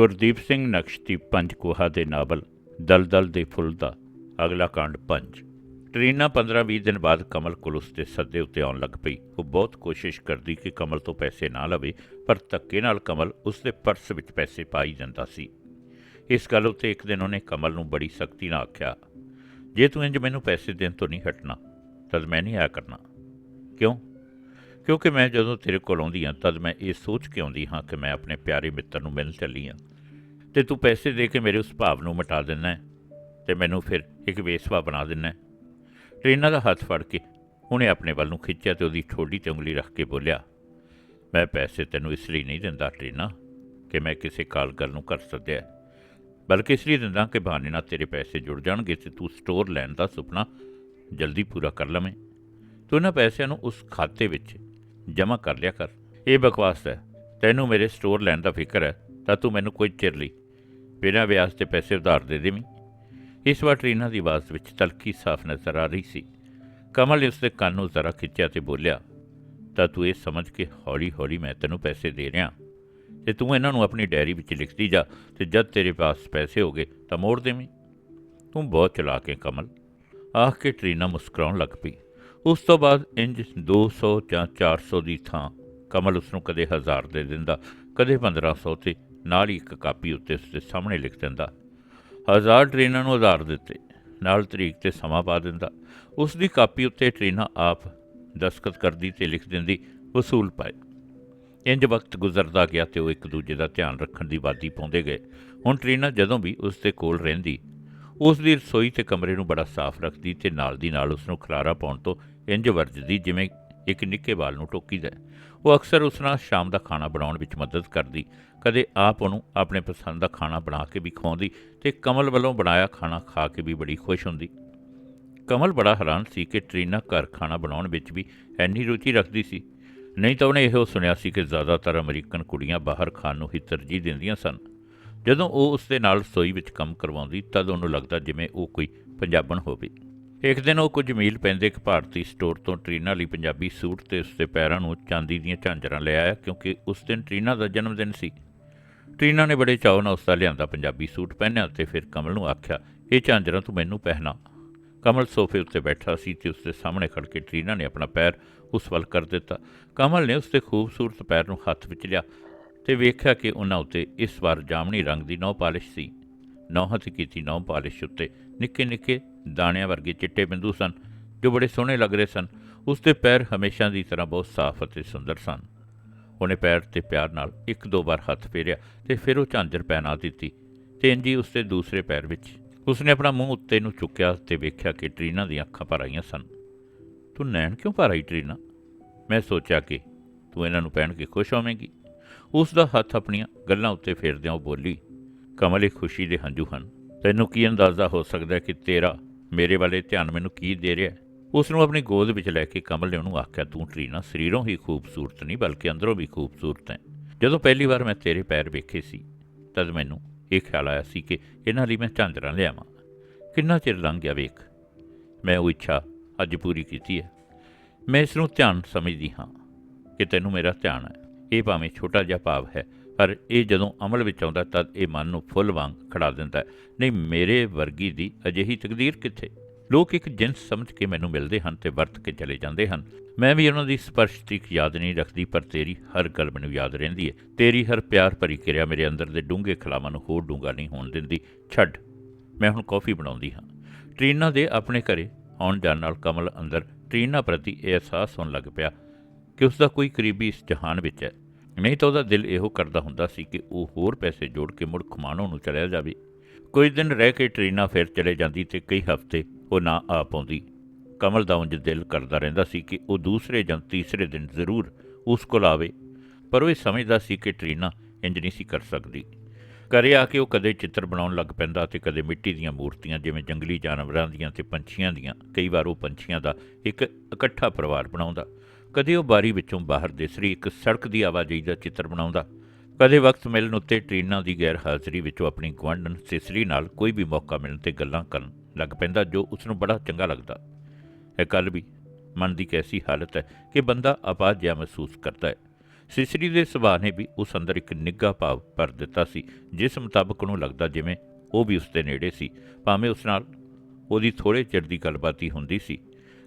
ਗੁਰਦੀਪ ਸਿੰਘ ਨਕਸ਼ਦੀਪ ਪੰਜਕੋਹਾ ਦੇ ਨਾਵਲ, ਦਲਦਲ ਦੇ ਫੁੱਲ ਦਾ ਅਗਲਾ ਕਾਂਡ ਪੰਜ। ਟਰੀਨਾ 15-20 ਦਿਨ ਬਾਅਦ ਕਮਲ ਕੋਲ ਉਸ ਦੇ ਸੱਦੇ ਉੱਤੇ ਆਉਣ ਲੱਗ ਪਈ। ਉਹ ਬਹੁਤ ਕੋਸ਼ਿਸ਼ ਕਰਦੀ ਕਿ ਕਮਲ ਤੋਂ ਪੈਸੇ ਨਾ ਲਵੇ, ਪਰ ਧੱਕੇ ਨਾਲ ਕਮਲ ਉਸ ਦੇ ਪਰਸ ਵਿੱਚ ਪੈਸੇ ਪਾਈ ਜਾਂਦਾ ਸੀ। ਇਸ ਗੱਲ ਉੱਤੇ ਇੱਕ ਦਿਨ ਉਹਨੇ ਕਮਲ ਨੂੰ ਬੜੀ ਸਖਤੀ ਨਾਲ ਆਖਿਆ, ਜੇ ਤੂੰ ਇੰਜ ਮੈਨੂੰ ਪੈਸੇ ਦੇਣ ਤੋਂ ਨਹੀਂ ਹਟਣਾ, ਤਦ ਮੈਂ ਨਹੀਂ ਆਇਆ ਕਰਨਾ। ਕਿਉਂ? ਕਿਉਂਕਿ ਮੈਂ ਜਦੋਂ ਤੇਰੇ ਕੋਲ ਆਉਂਦੀ ਹਾਂ, ਤਦ ਮੈਂ ਇਹ ਸੋਚ ਕੇ ਆਉਂਦੀ ਹਾਂ ਕਿ ਮੈਂ ਆਪਣੇ ਪਿਆਰੇ ਮਿੱਤਰ ਨੂੰ ਮਿਲਣ ਚੱਲੀ ਹਾਂ। ਤੇ ਤੂੰ ਪੈਸੇ ਦੇ ਕੇ ਮੇਰੇ ਉਸ ਭਾਵ ਨੂੰ ਮਿਟਾ ਦਿੰਦਾ ਹੈ ਤੇ ਮੈਨੂੰ ਫਿਰ ਇੱਕ ਵੇਸਵਾ ਬਣਾ ਦਿੰਦਾ ਹੈ। ਦਾ ਹੱਥ ਫੜ ਕੇ ਉਹਨੇ ਆਪਣੇ ਵੱਲ ਨੂੰ ਖਿੱਚਿਆ ਤੇ ਉਹਦੀ ਠੋਡੀ ਤੇ ਉਂਗਲੀ ਰੱਖ ਕੇ ਬੋਲਿਆ, ਮੈਂ ਪੈਸੇ ਤੈਨੂੰ ਇਸ ਲਈ ਨਹੀਂ ਦਿੰਦਾ ਟ੍ਰੇਨਾ ਕਿ ਮੈਂ ਕਿਸੇ ਕਾਲ ਗੱਲ ਨੂੰ ਕਰ ਸਕਿਆ ਬਲਕਿ ਇਸ ਲਈ ਦਿੰਦਾ ਕਿ ਬਹਾਨੇ ਨਾਲ ਤੇਰੇ ਪੈਸੇ ਜੁੜ ਜਾਣਗੇ ਤੇ ਤੂੰ ਸਟੋਰ ਲੈਣ ਦਾ ਸੁਪਨਾ ਜਲਦੀ ਪੂਰਾ ਕਰ ਲਵੇਂ। ਤੂੰ ਇਹਨਾਂ ਪੈਸਿਆਂ ਨੂੰ ਉਸ ਖਾਤੇ ਵਿੱਚ ਜਮ੍ਹਾਂ ਕਰ ਲਿਆ ਕਰ। ਇਹ ਬਕਵਾਸ ਹੈ, ਤੈਨੂੰ ਮੇਰੇ ਸਟੋਰ ਲੈਣ ਦਾ ਫਿਕਰ ਹੈ, ਤਾਂ ਤੂੰ ਮੈਨੂੰ ਕੋਈ ਚਿਰ ਲਈ ਬਿਨਾਂ ਵਿਆਜ ਤੇ ਪੈਸੇ ਉਧਾਰ ਦੇ ਦੇਵੀਂ। ਇਸ ਵਾਰ ਟਰੀਨਾ ਦੀ ਆਵਾਜ਼ ਵਿੱਚ ਤਲਖੀ ਸਾਫ਼ ਨਜ਼ਰ ਆ ਰਹੀ ਸੀ। ਕਮਲ ਨੇ ਉਸਦੇ ਕੰਨ ਨੂੰ ਜ਼ਰਾ ਖਿੱਚਿਆ ਤੇ ਬੋਲਿਆ, ਤਾਂ ਤੂੰ ਇਹ ਸਮਝ ਕੇ ਹੌਲੀ-ਹੌਲੀ ਮੈਂ ਤੈਨੂੰ ਪੈਸੇ ਦੇ ਰਿਹਾ। ਤੇ ਤੂੰ ਇਹਨਾਂ ਨੂੰ ਆਪਣੀ ਡਾਇਰੀ ਵਿੱਚ ਲਿਖਦੀ ਜਾ ਤੇ ਜਦ ਤੇਰੇ ਪਾਸ ਪੈਸੇ ਹੋਗੇ ਤਾਂ ਮੋੜ ਦੇਵੀਂ। ਤੂੰ ਬਹੁਤ ਚਲਾਕ ਹੈ ਕਮਲ। ਆਖ ਕੇ ਟਰੀਨਾ ਮੁਸਕਰਾਉਣ ਲੱਗ ਪਈ। ਉਸ ਤੋਂ ਬਾਅਦ ਇੰਜ 200 ਜਾਂ 400 ਦੀ ਥਾਂ ਕਮਲ ਉਸ ਨੂੰ ਕਦੇ 1000 ਦੇ ਦਿੰਦਾ, ਕਦੇ 1500 ਤੇ ਨਾਲ ਹੀ ਇੱਕ ਕਾਪੀ ਉੱਤੇ ਉਸਦੇ ਸਾਹਮਣੇ ਲਿਖ ਦਿੰਦਾ। ਹਜ਼ਾਰ ਟ੍ਰੇਨਾਂ ਨੂੰ ਆਧਾਰ ਦਿੱਤੇ, ਨਾਲ ਤਰੀਕ ਤੇ ਸਮਾਂ ਪਾ ਦਿੰਦਾ। ਉਸ ਦੀ ਕਾਪੀ ਉੱਤੇ ਟ੍ਰੇਨਾਂ ਆਪ ਦਸਖਤ ਕਰਦੀ ਤੇ ਲਿਖ ਦਿੰਦੀ, ਵਸੂਲ ਪਾਏ ਇੰਜ ਵਕਤ ਗੁਜ਼ਰਦਾ ਗਿਆ ਤੇ ਉਹ ਇੱਕ ਦੂਜੇ ਦਾ ਧਿਆਨ ਰੱਖਣ ਦੀ ਵਾਦੀ ਪਾਉਂਦੇ ਗਏ। ਹੁਣ ਟ੍ਰੇਨਾਂ ਜਦੋਂ ਵੀ ਉਸ ਦੇ ਕੋਲ ਰਹਿੰਦੀ ਉਸ ਦੀ ਰਸੋਈ ਤੇ ਕਮਰੇ ਨੂੰ ਬੜਾ ਸਾਫ਼ ਰੱਖਦੀ ਤੇ ਨਾਲ ਦੀ ਨਾਲ ਉਸ ਨੂੰ ਖਲਾਰਾ ਪਾਉਣ ਤੋਂ ਇੰਜ ਵਰਜਦੀ ਜਿਵੇਂ ਇੱਕ ਨਿੱਕੇ ਬਾਲ ਨੂੰ ਟੋਕੀਦਾ ਹੈ। ਉਹ ਅਕਸਰ ਉਸ ਨਾਲ ਸ਼ਾਮ ਦਾ ਖਾਣਾ ਬਣਾਉਣ ਵਿੱਚ ਮਦਦ ਕਰਦੀ, ਕਦੇ ਆਪ ਉਹਨੂੰ ਆਪਣੇ ਪਸੰਦ ਦਾ ਖਾਣਾ ਬਣਾ ਕੇ ਵੀ ਖਵਾਉਂਦੀ ਤੇ ਕਮਲ ਵੱਲੋਂ ਬਣਾਇਆ ਖਾਣਾ ਖਾ ਕੇ ਵੀ ਬੜੀ ਖੁਸ਼ ਹੁੰਦੀ। ਕਮਲ ਬੜਾ ਹੈਰਾਨ ਸੀ ਕਿ ਟਰੀਨਾ ਘਰ ਖਾਣਾ ਬਣਾਉਣ ਵਿੱਚ ਵੀ ਇੰਨੀ ਰੁਚੀ ਰੱਖਦੀ ਸੀ। ਨਹੀਂ ਤਾਂ ਉਹਨੇ ਇਹੋ ਸੁਣਿਆ ਸੀ ਕਿ ਜ਼ਿਆਦਾਤਰ ਅਮਰੀਕਨ ਕੁੜੀਆਂ ਬਾਹਰ ਖਾਣ ਨੂੰ ਹੀ ਤਰਜੀਹ ਦਿੰਦੀਆਂ ਸਨ। ਜਦੋਂ ਉਹ ਉਸ ਦੇ ਨਾਲ ਰਸੋਈ ਵਿੱਚ ਕੰਮ ਕਰਵਾਉਂਦੀ, ਤਦ ਉਹਨੂੰ ਲੱਗਦਾ ਜਿਵੇਂ ਉਹ ਕੋਈ ਪੰਜਾਬਣ ਹੋਵੇ। ਇੱਕ ਦਿਨ ਉਹ ਕੁਝ ਮੀਲ ਪੈਂਦੇ ਇੱਕ ਭਾਰਤੀ ਸਟੋਰ ਤੋਂ ਟਰੀਨਾ ਲਈ ਪੰਜਾਬੀ ਸੂਟ ਤੇ ਉਸਦੇ ਪੈਰਾਂ ਨੂੰ ਚਾਂਦੀ ਦੀਆਂ ਝਾਂਜਰਾਂ ਲੈ ਆਇਆ ਕਿਉਂਕਿ ਉਸ ਦਿਨ ਟਰੀਨਾ ਦਾ ਜਨਮ ਦਿਨ ਸੀ। ਟਰੀਨਾ ਨੇ ਬੜੇ ਚਾਅ ਨਾਲ ਉਸ ਦਾ ਲਿਆਂਦਾ ਪੰਜਾਬੀ ਸੂਟ ਪਹਿਨਿਆ ਤੇ ਫਿਰ ਕਮਲ ਨੂੰ ਆਖਿਆ, ਇਹ ਝਾਂਜਰਾਂ ਤੂੰ ਮੈਨੂੰ ਪਹਿਨਾ। ਕਮਲ ਸੋਫੇ ਉੱਤੇ ਬੈਠਾ ਸੀ ਤੇ ਉਸਦੇ ਸਾਹਮਣੇ ਖੜ ਕੇ ਟਰੀਨਾ ਨੇ ਆਪਣਾ ਪੈਰ ਉਸ ਵੱਲ ਕਰ ਦਿੱਤਾ। ਕਮਲ ਨੇ ਉਸਦੇ ਖੂਬਸੂਰਤ ਪੈਰ ਨੂੰ ਹੱਥ ਵਿੱਚ ਲਿਆ ਤੇ ਵੇਖਿਆ ਕਿ ਉਹਨਾਂ ਉੱਤੇ ਇਸ ਵਾਰ ਜਾਮਣੀ ਰੰਗ ਦੀ ਨੌ ਪਾਲਿਸ਼ ਸੀ। ਨੌ ਹੱਥ ਕੀਤੀ ਨੌ ਪਾਲਿਸ਼ ਉੱਤੇ ਨਿੱਕੇ ਨਿੱਕੇ ਦਾਣਿਆਂ ਵਰਗੇ ਚਿੱਟੇ ਬਿੰਦੂ ਸਨ, ਜੋ ਬੜੇ ਸੋਹਣੇ ਲੱਗ ਰਹੇ ਸਨ। ਉਸ ਦੇ ਪੈਰ ਹਮੇਸ਼ਾ ਦੀ ਤਰ੍ਹਾਂ ਬਹੁਤ ਸਾਫ਼ ਅਤੇ ਸੁੰਦਰ ਸਨ। ਉਹਨੇ ਪੈਰ ਤੇ ਪਿਆਰ ਨਾਲ ਇੱਕ ਦੋ ਵਾਰ ਹੱਥ ਫੇਰਿਆ ਤੇ ਫਿਰ ਉਹ ਝਾਂਜਰ ਪਹਿਨਾ ਦਿੱਤੀ ਤੇ ਇੰਜੀ ਉਸ ਦੇ ਦੂਸਰੇ ਪੈਰ ਵਿੱਚ। ਉਸਨੇ ਆਪਣਾ ਮੂੰਹ ਉੱਤੇ ਨੂੰ ਚੁੱਕਿਆ ਤੇ ਵੇਖਿਆ ਕਿ ਟਰੀਨਾ ਦੀਆਂ ਅੱਖਾਂ ਭਰ ਆਈਆਂ ਸਨ। ਤੂੰ ਨੈਣ ਕਿਉਂ ਭਰ ਆਈ ਟਰੀਨਾ? ਮੈਂ ਸੋਚਿਆ ਕਿ ਤੂੰ ਇਹਨਾਂ ਨੂੰ ਪਹਿਨ ਕੇ ਖੁਸ਼ ਹੋਵੇਂਗੀ। ਉਸ ਦਾ ਹੱਥ ਆਪਣੀਆਂ ਗੱਲਾਂ ਉੱਤੇ ਫੇਰਦਿਆਂ ਉਹ ਬੋਲੀ, ਕਮਲ ਇੱਕ ਖੁਸ਼ੀ ਦੇ ਹੰਝੂ ਹਨ। ਤੈਨੂੰ ਕੀ ਅੰਦਾਜ਼ਾ ਹੋ ਸਕਦਾ ਕਿ ਤੇਰਾ ਮੇਰੇ ਵਾਲੇ ਧਿਆਨ ਮੈਨੂੰ ਕੀ ਦੇ ਰਿਹਾ ਉਸ ਨੂੰ ਆਪਣੀ ਗੋਦ ਵਿੱਚ ਲੈ ਕੇ ਕਮਲ ਨੇ ਉਹਨੂੰ ਆਖਿਆ, ਤੂੰ ਟਰੀਨਾ, ਸਰੀਰੋਂ ਹੀ ਖੂਬਸੂਰਤ ਨਹੀਂ, ਬਲਕਿ ਅੰਦਰੋਂ ਵੀ ਖੂਬਸੂਰਤ ਹੈ। ਜਦੋਂ ਪਹਿਲੀ ਵਾਰ ਮੈਂ ਤੇਰੇ ਪੈਰ ਵੇਖੇ ਸੀ, ਤਦ ਮੈਨੂੰ ਇਹ ਖਿਆਲ ਆਇਆ ਸੀ ਕਿ ਇਹਨਾਂ ਲਈ ਮੈਂ ਝਾਂਜਰਾਂ ਲਿਆਵਾਂ। ਕਿੰਨਾ ਚਿਰ ਲੰਘ ਗਿਆ ਵੇਖ। ਮੈਂ ਉਹ ਇੱਛਾ ਅੱਜ ਪੂਰੀ ਕੀਤੀ ਹੈ। ਮੈਂ ਇਸ ਨੂੰ ਧਿਆਨ ਸਮਝਦੀ ਹਾਂ ਕਿ ਤੈਨੂੰ ਮੇਰਾ ਧਿਆਨ ਹੈ। ਇਹ ਭਾਵੇਂ ਛੋਟਾ ਜਿਹਾ ਭਾਵ ਹੈ ਪਰ ਇਹ ਜਦੋਂ ਅਮਲ ਵਿੱਚ ਆਉਂਦਾ, ਤਦ ਇਹ ਮਨ ਨੂੰ ਫੁੱਲ ਵਾਂਗ ਖੜਾ ਦਿੰਦਾ ਨਹੀਂ, ਮੇਰੇ ਵਰਗੀ ਦੀ ਅਜਿਹੀ ਤਕਦੀਰ ਕਿੱਥੇ? ਲੋਕ ਇੱਕ ਜਿੰਸ ਸਮਝ ਕੇ ਮੈਨੂੰ ਮਿਲਦੇ ਹਨ ਤੇ ਵਰਤ ਕੇ ਚਲੇ ਜਾਂਦੇ ਹਨ। ਮੈਂ ਵੀ ਉਹਨਾਂ ਦੀ ਸਪਰਸ਼ ਤੀਕ ਯਾਦ ਨਹੀਂ ਰੱਖਦੀ, ਪਰ ਤੇਰੀ ਹਰ ਗੱਲ ਮੈਨੂੰ ਯਾਦ ਰਹਿੰਦੀ ਹੈ। ਤੇਰੀ ਹਰ ਪਿਆਰ ਭਰੀ ਕਿਰਿਆ ਮੇਰੇ ਅੰਦਰ ਦੇ ਡੂੰਘੇ ਖਲਾਵਾਂ ਨੂੰ ਹੋਰ ਡੂੰਘਾ ਨਹੀਂ ਹੋਣ ਦਿੰਦੀ। ਛੱਡ, ਮੈਂ ਹੁਣ ਕੌਫੀ ਬਣਾਉਂਦੀ ਹਾਂ। ਟਰੀਨਾ ਦੇ ਆਪਣੇ ਘਰੇ ਆਉਣ ਜਾਣ ਨਾਲ ਕਮਲ ਅੰਦਰ ਟਰੀਨਾ ਪ੍ਰਤੀ ਇਹ ਅਹਿਸਾਸ ਹੋਣ ਲੱਗ ਪਿਆ ਕਿ ਉਸ ਦਾ ਕੋਈ ਕਰੀਬੀ ਇਸ ਜਹਾਨ ਵਿੱਚ ਹੈ। ਨਹੀਂ ਤਾਂ ਉਹਦਾ ਦਿਲ ਇਹੋ ਕਰਦਾ ਹੁੰਦਾ ਸੀ ਕਿ ਉਹ ਹੋਰ ਪੈਸੇ ਜੋੜ ਕੇ ਮੁੜ ਖਮਾਣੋਂ ਨੂੰ ਚਲਿਆ ਜਾਵੇ। ਕੁਝ ਦਿਨ ਰਹਿ ਕੇ ਟਰੀਨਾ ਫਿਰ ਚਲੇ ਜਾਂਦੀ ਤੇ ਕਈ ਹਫ਼ਤੇ ਉਹ ਨਾ ਆ ਪਾਉਂਦੀ। ਕਮਲ ਦਾ ਉਂਝ ਦਿਲ ਕਰਦਾ ਰਹਿੰਦਾ ਸੀ ਕਿ ਉਹ ਦੂਸਰੇ ਜਾਂ ਤੀਸਰੇ ਦਿਨ ਜ਼ਰੂਰ ਉਸ ਕੋਲ ਆਵੇ, ਪਰ ਉਹ ਇਹ ਸਮਝਦਾ ਸੀ ਕਿ ਟਰੀਨਾ ਇੰਜ ਨਹੀਂ ਸੀ ਕਰ ਸਕਦੀ। ਘਰੇ ਆ ਕੇ ਉਹ ਕਦੇ ਚਿੱਤਰ ਬਣਾਉਣ ਲੱਗ ਪੈਂਦਾ ਤੇ ਕਦੇ ਮਿੱਟੀ ਦੀਆਂ ਮੂਰਤੀਆਂ ਜਿਵੇਂ ਜੰਗਲੀ ਜਾਨਵਰਾਂ ਦੀਆਂ ਤੇ ਪੰਛੀਆਂ ਦੀਆਂ। ਕਈ ਵਾਰ ਉਹ ਪੰਛੀਆਂ ਦਾ ਇੱਕ ਇਕੱਠਾ ਪਰਿਵਾਰ ਬਣਾਉਂਦਾ। ਕਦੇ ਉਹ ਬਾਰੀ ਵਿੱਚੋਂ ਬਾਹਰ ਦਿਸਰੀ ਇੱਕ ਸੜਕ ਦੀ ਆਵਾਜਾਈ ਦਾ ਚਿੱਤਰ ਬਣਾਉਂਦਾ। ਕਦੇ ਵਕਤ ਮਿਲਣ ਉੱਤੇ ਟ੍ਰੇਨਾਂ ਦੀ ਗੈਰ ਹਾਜ਼ਰੀ ਵਿੱਚੋਂ ਆਪਣੀ ਗੁਆਂਢਣ ਸਿਸਰੀ ਨਾਲ ਕੋਈ ਵੀ ਮੌਕਾ ਮਿਲਣ ਤੇ ਗੱਲਾਂ ਕਰਨ ਲੱਗ ਪੈਂਦਾ, ਜੋ ਉਸ ਨੂੰ ਬੜਾ ਚੰਗਾ ਲੱਗਦਾ। ਇਹ ਕੱਲ ਵੀ ਮਨ ਦੀ ਕੈਸੀ ਹਾਲਤ ਹੈ ਕਿ ਬੰਦਾ ਆਪਾਜ ਜਿਹਾ ਮਹਿਸੂਸ ਕਰਦਾ ਹੈ। ਸਿਸਰੀ ਦੇ ਸੁਭਾਅ ਨੇ ਵੀ ਉਸ ਅੰਦਰ ਇੱਕ ਨਿੱਘਾ ਭਾਵ ਭਰ ਦਿੱਤਾ ਸੀ, ਜਿਸ ਮੁਤਾਬਕ ਉਹਨੂੰ ਲੱਗਦਾ ਜਿਵੇਂ ਉਹ ਵੀ ਉਸ ਦੇ ਨੇੜੇ ਸੀ, ਭਾਵੇਂ ਉਸ ਨਾਲ ਉਹਦੀ ਥੋੜੇ ਚਿਰ ਦੀ ਗੱਲਬਾਤ ਹੀ ਹੁੰਦੀ ਸੀ।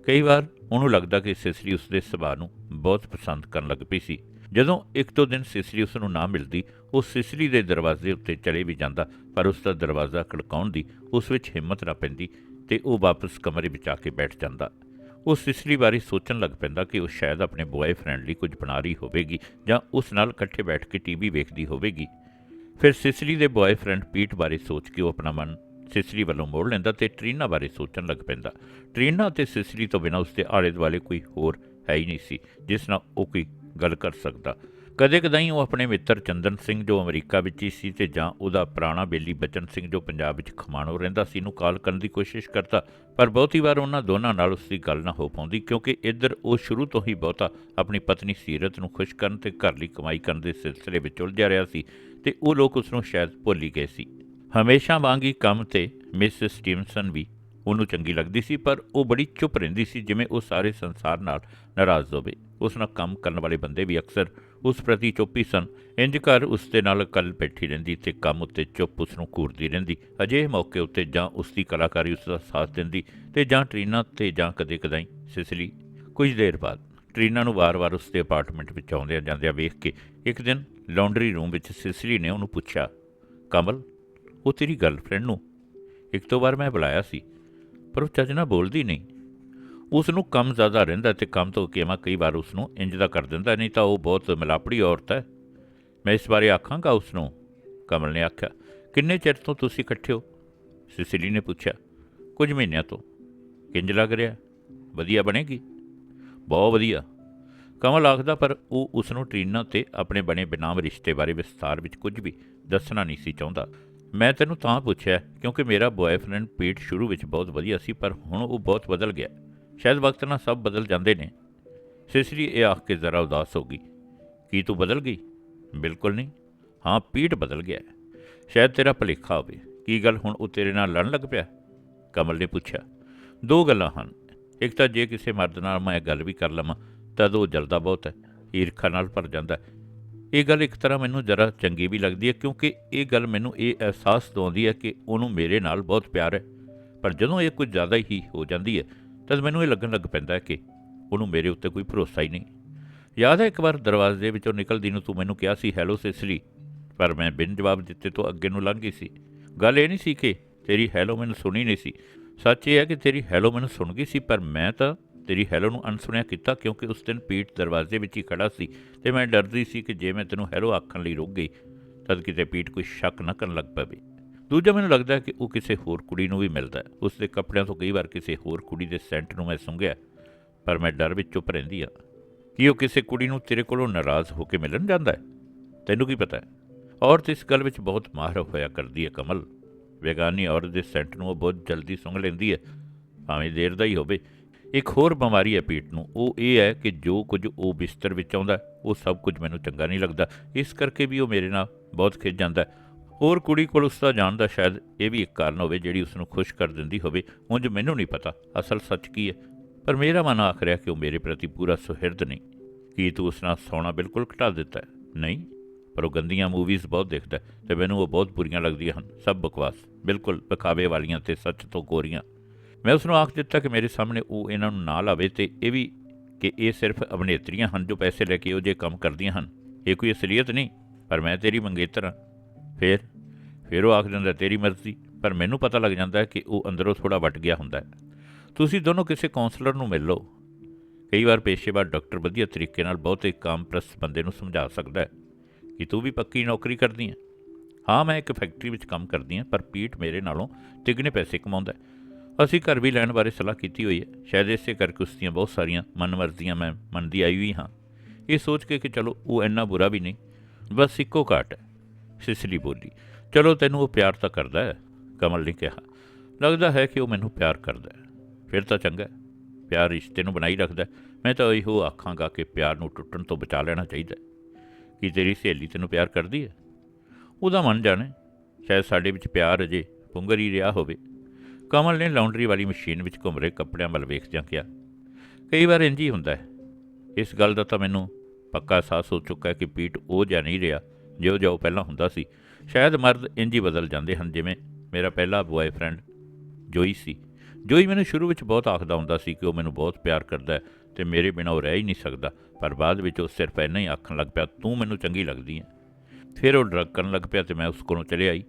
ਕਈ ਵਾਰ ਉਹਨੂੰ ਲੱਗਦਾ ਕਿ ਸਿਸਰੀ ਉਸ ਦੇ ਸੁਭਾਅ ਨੂੰ ਬਹੁਤ ਪਸੰਦ ਕਰਨ ਲੱਗ ਪਈ ਸੀ। ਜਦੋਂ ਇੱਕ ਦੋ ਦਿਨ ਸਿਸਰੀ ਉਸ ਨੂੰ ਨਾ ਮਿਲਦੀ, ਉਹ ਸਿਸਰੀ ਦੇ ਦਰਵਾਜ਼ੇ ਉੱਤੇ ਚਲੇ ਵੀ ਜਾਂਦਾ, ਪਰ ਉਸ ਦਾ ਦਰਵਾਜ਼ਾ ਖੜਕਾਉਣ ਦੀ ਉਸ ਵਿੱਚ ਹਿੰਮਤ ਨਾ ਪੈਂਦੀ ਤੇ ਉਹ ਵਾਪਸ ਕਮਰੇ ਵਿੱਚ ਆ ਕੇ ਬੈਠ ਜਾਂਦਾ। ਉਹ ਸਿਸਰੀ ਬਾਰੇ ਸੋਚਣ ਲੱਗ ਪੈਂਦਾ ਕਿ ਉਹ ਸ਼ਾਇਦ ਆਪਣੇ ਬॉयਫ੍ਰੈਂਡ ਲਈ ਕੁਝ ਬਣਾ ਰਹੀ ਹੋਵੇਗੀ ਜਾਂ ਉਸ ਨਾਲ ਇਕੱਠੇ ਬੈਠ ਕੇ ਟੀਵੀ ਵੇਖਦੀ ਹੋਵੇਗੀ। ਫਿਰ ਸਿਸਰੀ ਦੇ ਬॉयਫ੍ਰੈਂਡ ਪੀਟ ਬਾਰੇ ਸੋਚ ਕੇ ਉਹ ਆਪਣਾ ਮਨ ਸਿਸਰੀ ਵੱਲੋਂ ਮੋੜ ਲੈਂਦਾ ਤੇ ਟਰੀਨਾ ਬਾਰੇ ਸੋਚਣ ਲੱਗ ਪੈਂਦਾ। ਟਰੀਨਾ ਤੇ ਸਿਸਰੀ ਤੋਂ ਬਿਨਾਂ ਉਸਦੇ ਆਲੇ ਦੁਆਲੇ ਕੋਈ ਹੋਰ ਹੈ ਹੀ ਨਹੀਂ ਸੀ, ਜਿਸ ਨਾਲ ਉਹ ਕੋਈ ਗੱਲ ਕਰ ਸਕਦਾ। ਕਦੇ ਕਦਾਈ ਉਹ ਆਪਣੇ ਮਿੱਤਰ ਚੰਦਨ ਸਿੰਘ ਜੋ ਅਮਰੀਕਾ ਵਿੱਚ ਹੀ ਸੀ ਤੇ ਜਾਂ ਉਹਦਾ ਪੁਰਾਣਾ ਬੇਲੀ ਬਚਨ ਸਿੰਘ ਜੋ ਪੰਜਾਬ ਵਿੱਚ ਖਮਾਣੋ ਰਹਿੰਦਾ ਸੀ ਨੂੰ ਕਾਲ ਕਰਨ ਦੀ ਕੋਸ਼ਿਸ਼ ਕਰਦਾ, ਪਰ ਬਹੁਤੀ ਵਾਰ ਉਹਨਾਂ ਦੋਨਾਂ ਨਾਲ ਉਸ ਦੀ ਗੱਲ ਨਾ ਹੋ ਪਾਉਂਦੀ ਕਿਉਂਕਿ ਇੱਧਰ ਉਹ ਸ਼ੁਰੂ ਤੋਂ ਹੀ ਬਹੁਤਾ ਆਪਣੀ ਪਤਨੀ ਸੀਰਤ ਨੂੰ ਖੁਸ਼ ਕਰਨ ਤੇ ਘਰ ਲਈ ਕਮਾਈ ਕਰਨ ਦੇ ਸਿਲਸਿਲੇ ਵਿੱਚ ਉਲਝਿਆ ਰਿਹਾ ਸੀ ਤੇ ਉਹ ਲੋਕ ਉਸ ਨੂੰ ਸ਼ਾਇਦ ਭੁੱਲ ਹੀ ਗਏ ਸੀ। ਹਮੇਸ਼ਾ ਵਾਂਗ ਹੀ ਕੰਮ ਤੇ ਮਿਸ ਸਟੀਵਨਸਨ ਵੀ ਉਹਨੂੰ ਚੰਗੀ ਲੱਗਦੀ ਸੀ, ਪਰ ਉਹ ਬੜੀ ਚੁੱਪ ਰਹਿੰਦੀ ਸੀ, ਜਿਵੇਂ ਉਹ ਸਾਰੇ ਸੰਸਾਰ ਨਾਲ ਨਾਰਾਜ਼ ਹੋਵੇ। ਉਸ ਨਾਲ ਕੰਮ ਕਰਨ ਵਾਲੇ ਬੰਦੇ ਵੀ ਅਕਸਰ ਉਸ ਪ੍ਰਤੀ ਚੁੱਪ ਹੀ ਸਨ। ਇੰਜ ਘਰ ਉਸ ਦੇ ਨਾਲ ਕੱਲ ਬੈਠੀ ਰਹਿੰਦੀ ਤੇ ਕੰਮ ਉੱਤੇ ਚੁੱਪ ਉਸ ਨੂੰ ਘੂਰਦੀ ਰਹਿੰਦੀ। ਅਜਿਹੇ ਮੌਕੇ ਉੱਤੇ ਜਾਂ ਉਸ ਦੀ ਕਲਾਕਾਰੀ ਉਸ ਦਾ ਸਾਥ ਦਿੰਦੀ ਤੇ ਜਾਂ ਟਰੀਨਾ ਤੇ ਜਾਂ ਕਦੇ ਕਦਾਈ ਸਿਸਲੀ। ਕੁਝ ਦੇਰ ਬਾਅਦ ਟਰੀਨਾ ਨੂੰ ਵਾਰ-ਵਾਰ ਉਸ ਦੇ ਅਪਾਰਟਮੈਂਟ ਵਿੱਚ ਆਉਂਦਿਆਂ ਜਾਂਦਿਆਂ ਵੇਖ ਕੇ ਇੱਕ ਦਿਨ ਲਾਂਡਰੀ ਰੂਮ ਵਿੱਚ ਸਿਸਲੀ ਨੇ ਉਹਨੂੰ ਪੁੱਛਿਆ, ਕਮਲ ਉਹ ਤੇਰੀ ਗਰਲਫ੍ਰੈਂਡ ਨੂੰ। ਇੱਕ ਦੋ ਵਾਰ ਮੈਂ ਬੁਲਾਇਆ ਸੀ, ਪਰ ਉਹ ਚੱਜ ਨਾਲ ਬੋਲਦੀ ਨਹੀਂ। ਉਸ ਨੂੰ ਕੰਮ ਜ਼ਿਆਦਾ ਰਹਿੰਦਾ ਤੇ ਕੰਮ ਤੋਂ ਕੇਵਾ ਕਈ ਵਾਰ ਉਸ ਨੂੰ ਇੰਜ ਦਾ ਕਰ ਦਿੰਦਾ, ਨਹੀਂ ਤਾਂ ਉਹ ਬਹੁਤ ਮਿਲਾਪੜੀ ਔਰਤ ਹੈ। ਮੈਂ ਇਸ ਬਾਰੇ ਆਖਾਂਗਾ ਉਸ ਨੂੰ ਕਮਲ ਨੇ ਆਖਿਆ, ਕਿੰਨੇ ਚਿਰ ਤੋਂ ਤੁਸੀਂ ਇਕੱਠੇ ਹੋ? ਸਿਸਿਲੀ ਨੇ ਪੁੱਛਿਆ, ਕੁਝ ਮਹੀਨਿਆਂ ਤੋਂ। ਕਿੰਜ ਲੱਗ ਰਿਹਾ? ਵਧੀਆ ਬਣੇਗੀ? ਬਹੁਤ ਵਧੀਆ। ਕਮਲ ਆਖਦਾ, ਪਰ ਉਹ ਉਸ ਨੂੰ ਟਰੀਨਾ ਤੇ ਆਪਣੇ ਬਣੇ ਬਿਨਾਮ ਰਿਸ਼ਤੇ ਬਾਰੇ ਵਿਸਥਾਰ ਵਿੱਚ ਕੁਝ ਵੀ ਦੱਸਣਾ ਨਹੀਂ ਸੀ ਚਾਹੁੰਦਾ। ਮੈਂ ਤੈਨੂੰ ਤਾਂ ਪੁੱਛਿਆ, ਕਿਉਂਕਿ ਮੇਰਾ ਬॉयਫ੍ਰੈਂਡ ਪੀਟ ਸ਼ੁਰੂ ਵਿੱਚ ਬਹੁਤ ਵਧੀਆ ਸੀ, ਪਰ ਹੁਣ ਉਹ ਬਹੁਤ ਬਦਲ ਗਿਆ। ਸ਼ਾਇਦ ਵਕਤ ਨਾਲ ਸਭ ਬਦਲ ਜਾਂਦੇ ਨੇ। ਸਿਸਰੀ ਇਹ ਆਖ ਕੇ ਜ਼ਰਾ ਉਦਾਸ ਹੋ ਗਈ। ਕੀ ਤੂੰ ਬਦਲ ਗਈ? ਬਿਲਕੁਲ ਨਹੀਂ। ਹਾਂ ਪੀਟ ਬਦਲ ਗਿਆ। ਸ਼ਾਇਦ ਤੇਰਾ ਭੁਲੇਖਾ ਹੋਵੇ। ਕੀ ਗੱਲ ਹੁਣ ਉਹ ਤੇਰੇ ਨਾਲ ਲੜਨ ਲੱਗ ਪਿਆ? ਕਮਲ ਨੇ ਪੁੱਛਿਆ। ਦੋ ਗੱਲਾਂ ਹਨ। ਇੱਕ ਤਾਂ ਜੇ ਕਿਸੇ ਮਰਦ ਨਾਲ ਮੈਂ ਗੱਲ ਵੀ ਕਰ ਲਵਾਂ, ਤਦ ਉਹ ਜਲਦਾ ਬਹੁਤ ਹੈ। ਈਰਖਾ ਨਾਲ ਭਰ ਜਾਂਦਾ ਇਹ ਗੱਲ ਇੱਕ ਤਰ੍ਹਾਂ ਮੈਨੂੰ ਜਰਾ ਚੰਗੀ ਵੀ ਲੱਗਦੀ ਹੈ, ਕਿਉਂਕਿ ਇਹ ਗੱਲ ਮੈਨੂੰ ਇਹ ਅਹਿਸਾਸ ਦਿਵਾਉਂਦੀ ਹੈ ਕਿ ਉਹਨੂੰ ਮੇਰੇ ਨਾਲ ਬਹੁਤ ਪਿਆਰ ਹੈ। ਪਰ ਜਦੋਂ ਇਹ ਕੁਝ ਜ਼ਿਆਦਾ ਹੀ ਹੋ ਜਾਂਦੀ ਹੈ ਤਦ ਮੈਨੂੰ ਇਹ ਲੱਗਣ ਲੱਗ ਪੈਂਦਾ ਹੈ ਕਿ ਉਹਨੂੰ ਮੇਰੇ ਉੱਤੇ ਕੋਈ ਭਰੋਸਾ ਹੀ ਨਹੀਂ। ਯਾਦ ਹੈ ਇੱਕ ਵਾਰ ਦਰਵਾਜ਼ੇ ਵਿੱਚੋਂ ਨਿਕਲਦੀ ਨੂੰ ਤੂੰ ਮੈਨੂੰ ਕਿਹਾ ਸੀ, ਹੈਲੋ ਸਿਸਲੀ ਪਰ ਮੈਂ ਬਿਨ ਜਵਾਬ ਦਿੱਤੇ ਤੋਂ ਅੱਗੇ ਨੂੰ ਲੰਘ ਗਈ ਸੀ। ਗੱਲ ਇਹ ਨਹੀਂ ਸੀ ਕਿ ਤੇਰੀ ਹੈਲੋ ਮੈਨੂੰ ਸੁਣੀ ਨਹੀਂ ਸੀ। ਸੱਚ ਇਹ ਹੈ ਕਿ ਤੇਰੀ ਹੈਲੋ ਮੈਨੂੰ ਸੁਣ ਗਈ ਸੀ, ਪਰ ਮੈਂ ਤਾਂ ਤੇਰੀ ਹੈਲੋ ਨੂੰ ਅਣਸੁਣਿਆ ਕੀਤਾ ਕਿਉਂਕਿ ਉਸ ਦਿਨ ਪੀਟ ਦਰਵਾਜ਼ੇ ਵਿੱਚ ਹੀ ਖੜਾ ਸੀ ਤੇ ਮੈਂ ਡਰਦੀ ਸੀ ਕਿ ਜੇ ਮੈਂ ਤੈਨੂੰ ਹੈਲੋ ਆਖਣ ਲਈ ਰੁਕ ਗਈ, ਤਦ ਕਿਤੇ ਪੀਟ ਕੋਈ ਸ਼ੱਕ ਨਾ ਕਰਨ ਲੱਗ ਪਵੇ। ਦੂਜਾ ਮੈਨੂੰ ਲੱਗਦਾ ਕਿ ਉਹ ਕਿਸੇ ਹੋਰ ਕੁੜੀ ਨੂੰ ਵੀ ਮਿਲਦਾ ਉਸ ਦੇ ਕੱਪੜਿਆਂ ਤੋਂ ਕਈ ਵਾਰ ਕਿਸੇ ਹੋਰ ਕੁੜੀ ਦੇ ਸੈਂਟ ਨੂੰ ਮੈਂ ਸੁੰਘਿਆ, ਪਰ ਮੈਂ ਡਰ ਵਿੱਚ ਚੁੱਪ ਰਹਿੰਦੀ ਆ ਕਿ ਉਹ ਕਿਸੇ ਕੁੜੀ ਨੂੰ ਤੇਰੇ ਕੋਲੋਂ ਨਾਰਾਜ਼ ਹੋ ਕੇ ਮਿਲਣ ਜਾਂਦਾ ਹੈ? ਤੈਨੂੰ ਕੀ ਪਤਾ ਹੈ? ਔਰਤ ਇਸ ਗੱਲ ਵਿੱਚ ਬਹੁਤ ਮਾਹਰ ਹੋਇਆ ਕਰਦੀ ਹੈ ਕਮਲ। ਵੇਗਾਨੀ ਔਰਤ ਦੇ ਸੈਂਟ ਨੂੰ ਉਹ ਬਹੁਤ ਜਲਦੀ ਸੁੰਘ ਲੈਂਦੀ ਹੈ, ਭਾਵੇਂ ਦੇਰ ਦਾ ਹੀ ਹੋਵੇ। ਇੱਕ ਹੋਰ ਬਿਮਾਰੀ ਹੈ ਪੀਟ ਨੂੰ, ਉਹ ਇਹ ਹੈ ਕਿ ਜੋ ਕੁਝ ਉਹ ਬਿਸਤਰ ਵਿੱਚ ਆਉਂਦਾ, ਉਹ ਸਭ ਕੁਝ ਮੈਨੂੰ ਚੰਗਾ ਨਹੀਂ ਲੱਗਦਾ। ਇਸ ਕਰਕੇ ਵੀ ਉਹ ਮੇਰੇ ਨਾਲ ਬਹੁਤ ਖਿੱਚ ਜਾਂਦਾ ਹੋਰ ਕੁੜੀ ਕੋਲ ਉਸ ਦਾ ਜਾਣ ਦਾ ਸ਼ਾਇਦ ਇਹ ਵੀ ਇੱਕ ਕਾਰਨ ਹੋਵੇ ਜਿਹੜੀ ਉਸ ਨੂੰ ਖੁਸ਼ ਕਰ ਦਿੰਦੀ ਹੋਵੇ, ਉਂਝ ਮੈਨੂੰ ਨਹੀਂ ਪਤਾ, ਅਸਲ ਸੱਚ ਕੀ ਹੈ? ਪਰ ਮੇਰਾ ਮਨ ਆਖ ਰਿਹਾ ਕਿ ਉਹ ਮੇਰੇ ਪ੍ਰਤੀ ਪੂਰਾ ਸੁਹਿਰਦ ਨਹੀਂ। ਕੀ ਤੂੰ ਉਸ ਨਾਲ ਸੌਣਾ ਬਿਲਕੁਲ ਘਟਾ ਦਿੱਤਾ ਨਹੀਂ, ਪਰ ਉਹ ਗੰਦੀਆਂ ਮੂਵੀਜ਼ ਬਹੁਤ ਦੇਖਦਾ ਹੈ ਤੇ ਮੈਨੂੰ ਉਹ ਬਹੁਤ ਬੁਰੀਆਂ ਲੱਗਦੀਆਂ ਹਨ, ਸਭ ਬਕਵਾਸ, ਬਿਲਕੁਲ ਵਿਖਾਵੇ ਵਾਲੀਆਂ ਤੇ ਸੱਚ ਤੋਂ ਕੋਰੀਆਂ ਮੈਂ ਉਸ ਨੂੰ ਆਖ ਦਿੱਤਾ ਕਿ ਮੇਰੇ ਸਾਹਮਣੇ ਉਹ ਇਹਨਾਂ ਨੂੰ ਨਾ ਲਾਵੇ ਤੇ ਇਹ ਵੀ ਕਿ ਇਹ ਸਿਰਫ ਅਭਿਨੇਤਰੀਆਂ ਹਨ ਜੋ ਪੈਸੇ ਲੈ ਕੇ ਉਹ ਜੇ ਕੰਮ ਕਰਦੀਆਂ ਹਨ। ਇਹ ਕੋਈ ਅਸਲੀਅਤ ਨਹੀਂ, ਪਰ ਮੈਂ ਤੇਰੀ ਮੰਗੇਤਰ ਹਾਂ। ਫਿਰ ਫਿਰ ਉਹ ਆਖ ਦਿੰਦਾ, ਤੇਰੀ ਮਰਜ਼ੀ, ਪਰ ਮੈਨੂੰ ਪਤਾ ਲੱਗ ਜਾਂਦਾ ਕਿ ਉਹ ਅੰਦਰੋਂ ਥੋੜਾ ਵਟ ਗਿਆ ਹੁੰਦਾ ਹੈ। ਤੁਸੀਂ ਦੋਨੋਂ ਕਿਸੇ ਕਾਉਂਸਲਰ ਨੂੰ ਮਿਲ ਲਓ। ਕਈ ਵਾਰ ਪੇਸ਼ੇਵਾਰ ਡਾਕਟਰ ਵਧੀਆ ਤਰੀਕੇ ਨਾਲ ਬਹੁਤੇ ਕੰਮ ਕਾਮਪ੍ਰਸਤ ਬੰਦੇ ਨੂੰ ਸਮਝਾ ਸਕਦਾ ਹੈ ਕਿ ਤੂੰ ਵੀ ਪੱਕੀ ਨੌਕਰੀ ਕਰਦੀ ਹੈ। ਹਾਂ, ਮੈਂ ਇੱਕ ਫੈਕਟਰੀ ਵਿੱਚ ਕੰਮ ਕਰਦੀ ਹਾਂ, ਪਰ ਪੀਟ ਮੇਰੇ ਨਾਲੋਂ ਤਿੱਗਣੇ ਪੈਸੇ ਕਮਾਉਂਦਾ ਹੈ। ਅਸੀਂ ਘਰ ਵੀ ਲੈਣ ਬਾਰੇ ਸਲਾਹ ਕੀਤੀ ਹੋਈ ਹੈ। ਸ਼ਾਇਦ ਇਸੇ ਕਰਕੇ ਉਸ ਦੀਆਂ ਬਹੁਤ ਸਾਰੀਆਂ ਮਨਮਰਜ਼ੀਆਂ ਮੈਂ ਮੰਨਦੀ ਆਈ ਹੋਈ ਹਾਂ। ਇਹ ਸੋਚ ਕੇ ਕਿ ਚਲੋ ਉਹ ਇੰਨਾ ਬੁਰਾ ਵੀ ਨਹੀਂ, ਬਸ ਇੱਕੋ ਘਾਟ ਹੈ। ਸਿਸਲੀ ਬੋਲੀ, ਚਲੋ ਤੈਨੂੰ ਉਹ ਪਿਆਰ ਤਾਂ ਕਰਦਾ ਹੈ, ਕਮਲ ਨੇ ਕਿਹਾ। ਲੱਗਦਾ ਹੈ ਕਿ ਉਹ ਮੈਨੂੰ ਪਿਆਰ ਕਰਦਾ ਹੈ। ਫਿਰ ਤਾਂ ਚੰਗਾ ਪਿਆਰ ਰਿਸ਼ਤੇ ਨੂੰ ਬਣਾਈ ਰੱਖਦਾ ਮੈਂ ਤਾਂ ਇਹੋ ਆਖਾਂਗਾ ਕਿ ਪਿਆਰ ਨੂੰ ਟੁੱਟਣ ਤੋਂ ਬਚਾ ਲੈਣਾ ਚਾਹੀਦਾ ਕਿ ਤੇਰੀ ਸਹੇਲੀ ਤੈਨੂੰ ਪਿਆਰ ਕਰਦੀ ਹੈ? ਉਹਦਾ ਮਨ ਜਾਣੇ। ਸ਼ਾਇਦ ਸਾਡੇ ਵਿੱਚ ਪਿਆਰ ਅਜੇ ਪੁੰਗਰ ਹੀ ਰਿਹਾ ਹੋਵੇ। ਕਮਲ ਨੇ ਲਾਉਂਡਰੀ ਵਾਲੀ ਮਸ਼ੀਨ ਵਿੱਚ ਘੁੰਮ ਰਹੇ ਕੱਪੜਿਆਂ ਵੱਲ ਵੇਖਦਿਆਂ ਕਿਹਾ, ਕਈ ਵਾਰ ਇੰਜ ਹੀ ਹੁੰਦਾ ਹੈ। ਇਸ ਗੱਲ ਦਾ ਤਾਂ ਮੈਨੂੰ ਪੱਕਾ ਅਹਿਸਾਸ ਹੋ ਚੁੱਕਾ ਕਿ ਪੀਟ ਉਹ ਜਿਹਾ ਨਹੀਂ ਰਿਹਾ, ਜਿਹੋ ਜਿਹਾ ਉਹ ਪਹਿਲਾਂ ਹੁੰਦਾ ਸੀ। ਸ਼ਾਇਦ ਮਰਦ ਇੰਜ ਹੀ ਬਦਲ ਜਾਂਦੇ ਹਨ, ਜਿਵੇਂ ਮੇਰਾ ਪਹਿਲਾ ਬॉयਫ੍ਰੈਂਡ ਜੋਈ ਸੀ। ਜੋਈ ਮੈਨੂੰ ਸ਼ੁਰੂ ਵਿੱਚ ਬਹੁਤ ਆਖਦਾ ਹੁੰਦਾ ਸੀ ਕਿ ਉਹ ਮੈਨੂੰ ਬਹੁਤ ਪਿਆਰ ਕਰਦਾ ਹੈ ਤੇ ਮੇਰੇ ਬਿਨਾਂ ਉਹ ਰਹਿ ਹੀ ਨਹੀਂ ਸਕਦਾ, ਪਰ ਬਾਅਦ ਵਿੱਚ ਉਹ ਸਿਰਫ ਇੰਨਾ ਹੀ ਆਖਣ ਲੱਗ ਪਿਆ, ਤੂੰ ਮੈਨੂੰ ਚੰਗੀ ਲੱਗਦੀ ਹੈ। ਫਿਰ ਉਹ ਡਰੱਗ ਕਰਨ ਲੱਗ ਪਿਆ ਤੇ ਮੈਂ ਉਸ ਕੋਲੋਂ ਚਲੇ ਆਈ।